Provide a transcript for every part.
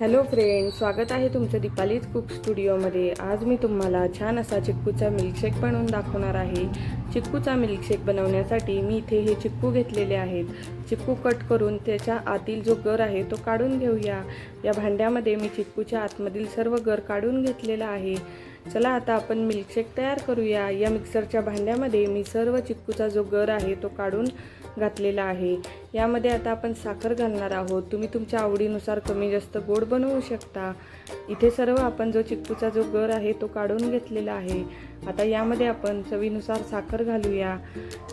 Hello friend स्वागत आहे तुमचं दीपालीज कुक स्टुडिओमध्ये. आज मी तुम्हाला छान असा चिक्कूचा मिल्कशेक बनवून दाखवणार आहे. चिक्कूचा मिल्कशेक बनवण्यासाठी मी इथे हे चिक्कू घेतलेले आहेत. चिक्कू कट करून त्याच्या आतील जो गर आहे तो काढून घेऊया. या भांड्यामध्ये मी चिक्कूच्या आतमधील सर्व गर काढून घेतलेला आहे. चला आता आपण मिल्कशेक तयार करूया. या मिक्सरच्या भांड्यामध्ये मी सर्व चिक्कूचा जो गर आहे तो काढून घातलेला आहे. यामध्ये आता आपण साखर घालणार आहोत. तुम्ही तुमच्या आवडीनुसार कमी जास्त गोड बनवू शकता. इथे सर्व आपण जो चिक्कूचा जो गर आहे तो काढून घेतलेला आहे. आता यामध्ये आपण चवीनुसार साखर घालूया.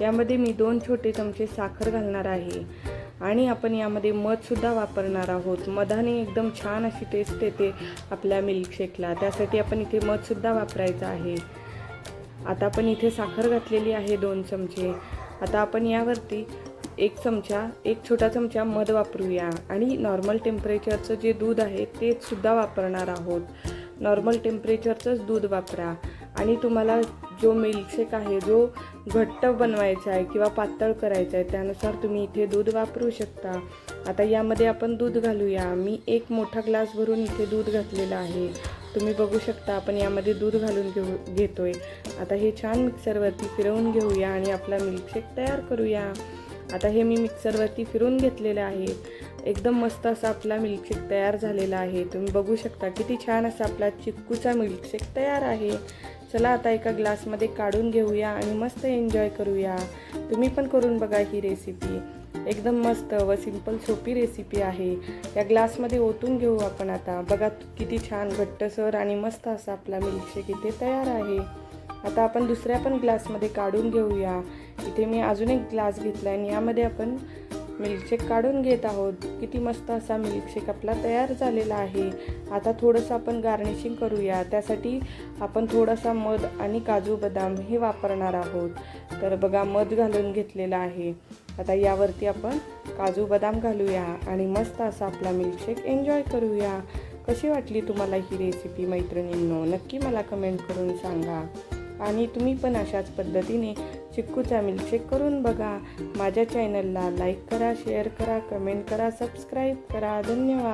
यामध्ये मी दोन छोटे चमचे साखर घालणार आहे. आणि आपण यामध्ये मधसुद्धा वापरणार आहोत. मधाने एकदम छान अशी टेस्ट येते आपल्या मिल्कशेकला त्यासाठी आपण इथे मधसुद्धा वापरायचं आहे. आता आपण इथे साखर घातलेली आहे दोन चमचे. आता आपण यावरती एक चमचा एक छोटा चमचा मध वापरूया. आणि नॉर्मल टेम्परेचरचं जे दूध आहे ते सुद्धा वापरणार आहोत. नॉर्मल टेम्परेचरचंच दूध वापरा. आणि तुम्हाला जो मिल्कशेक आहे जो घट्ट बनवायचा आहे किंवा पातळ करायचा आहे त्यानुसार तुम्ही इथे दूध वापरू शकता. आता यामध्ये आपण दूध घालूया. मी एक मोठा ग्लास भरून इथे दूध घातलेलं आहे. तुम्ही बघू शकता आपण यामध्ये दूध घालून घेऊ घेतोय. आता हे छान मिक्सरवरती फिरवून घेऊया आणि आपला मिल्कशेक तयार करूया. आता हे मी मिक्सरवरती फिरून घेतलेलं आहे. एकदम मस्त असा आपला मिल्कशेक तयार झालेला आहे. तुम्ही बघू शकता किती छान असा आपला चिक्कूचा मिल्कशेक तयार आहे. चला आता एका ग्लासमध्ये काढून घेऊया आणि मस्त एन्जॉय करूया. तुम्ही पण करून बघा ही रेसिपी एकदम मस्त व सिंपल सोपी रेसिपी आहे. या ग्लासमध्ये ओतून घेऊ आपण आता. बघा किती छान घट्टसर आणि मस्त असा आपला मिल्कशेक इथे तयार आहे. आता आपण दुसऱ्या पण ग्लासमध्ये काढून घेऊया. इथे मी अजून एक ग्लास घेतला आणि यामध्ये आपण मिल्कशेक काढून घेत आहोत. किती मस्त असा मिल्कशेक आपला तयार झालेला आहे. आता थोडंसं आपण गार्निशिंग करूया. त्यासाठी आपण थोडासा मध आणि काजू बदाम हे वापरणार आहोत. तर बघा मध घालून घेतलेला आहे. आता यावरती आपण काजू बदाम घालूया आणि मस्त असा आपला मिल्कशेक एन्जॉय करूया. कशी वाटली तुम्हाला ही रेसिपी मैत्रिणींनो? नक्की मला कमेंट करून सांगा. आणि तुम्ही पण अशाच पद्धतीने चिक्कूचा मिल्कशेक करून बघा. माझ्या चॅनलला लाईक करा शेअर करा कमेंट करा सबस्क्राईब करा. धन्यवाद.